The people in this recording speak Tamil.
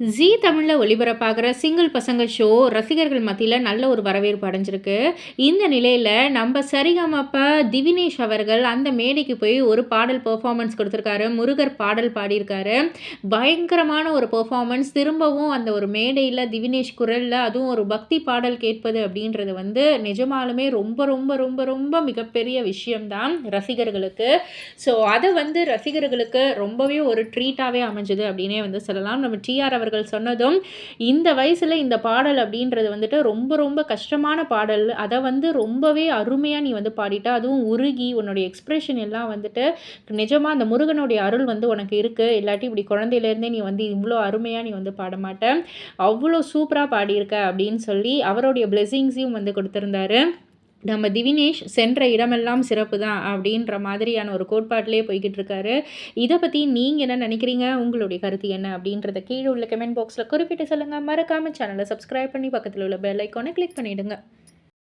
ஜீ தமிழில் ஒளிபரப்பாகிற சிங்கிள் பசங்க ஷோ ரசிகர்கள் மத்தியில் நல்ல ஒரு வரவேற்பு அடைஞ்சிருக்கு. இந்த நிலையில் நம்ம சரிகமப்பா திவினேஷ் அவர்கள் அந்த மேடைக்கு போய் ஒரு பாடல் பெர்ஃபார்மன்ஸ் கொடுத்துருக்காரு. முருகர் பாடல் பாடியிருக்காரு. பயங்கரமான ஒரு பெர்ஃபார்மன்ஸ் திரும்பவும் அந்த ஒரு மேடையில் திவினேஷ் குரலில் அதுவும் ஒரு பக்தி பாடல் கேட்பது அப்படின்றது வந்து நிஜமாலுமே ரொம்ப ரொம்ப ரொம்ப ரொம்ப மிகப்பெரிய விஷயம்தான் ரசிகர்களுக்கு. ஸோ அதை வந்து ரசிகர்களுக்கு ரொம்பவே ஒரு ட்ரீட்டாகவே அமைஞ்சது அப்படின்னே வந்து சொல்லலாம். நம்ம டிஆர் அவர் அவர்கள் சொன்னதும் இந்த வயசில் இந்த பாடல் அப்படின்றது வந்துட்டு ரொம்ப ரொம்ப கஷ்டமான பாடல். அதை வந்து ரொம்பவே அருமையாக நீ வந்து பாடிட்ட. அதுவும் உருகி உன்னுடைய எக்ஸ்ப்ரெஷன் எல்லாம் வந்துட்டு நிஜமாக அந்த முருகனுடைய அருள் வந்து உனக்கு இருக்குது இல்லாட்டி இப்படி குழந்தையிலேருந்தே நீ வந்து இவ்வளோ அருமையாக நீ வந்து பாட மாட்டேன் அவ்வளோ சூப்பராக பாடியிருக்க அப்படின்னு சொல்லி அவருடைய பிளெஸிங்ஸையும் வந்து கொடுத்துருந்தாரு. நம்ம திவினேஷ் சென்ற இடமெல்லாம் சிறப்பு தான் அப்படின்ற மாதிரியான ஒரு கோட்பாட்டிலே போய்கிட்டு இருக்காரு இதை பற்றி நீங்கள் என்ன நினைக்கிறீங்க? உங்களுடைய கருத்து என்ன? அப்படின்றத கீழே உள்ள கமெண்ட் பாக்ஸில் குறிப்பிட்டு சொல்லுங்கள் மறக்காமல் சேனலை சப்ஸ்கிரைப் பண்ணி பக்கத்தில் உள்ள பெல் ஐக்கானை கிளிக் பண்ணிவிடுங்க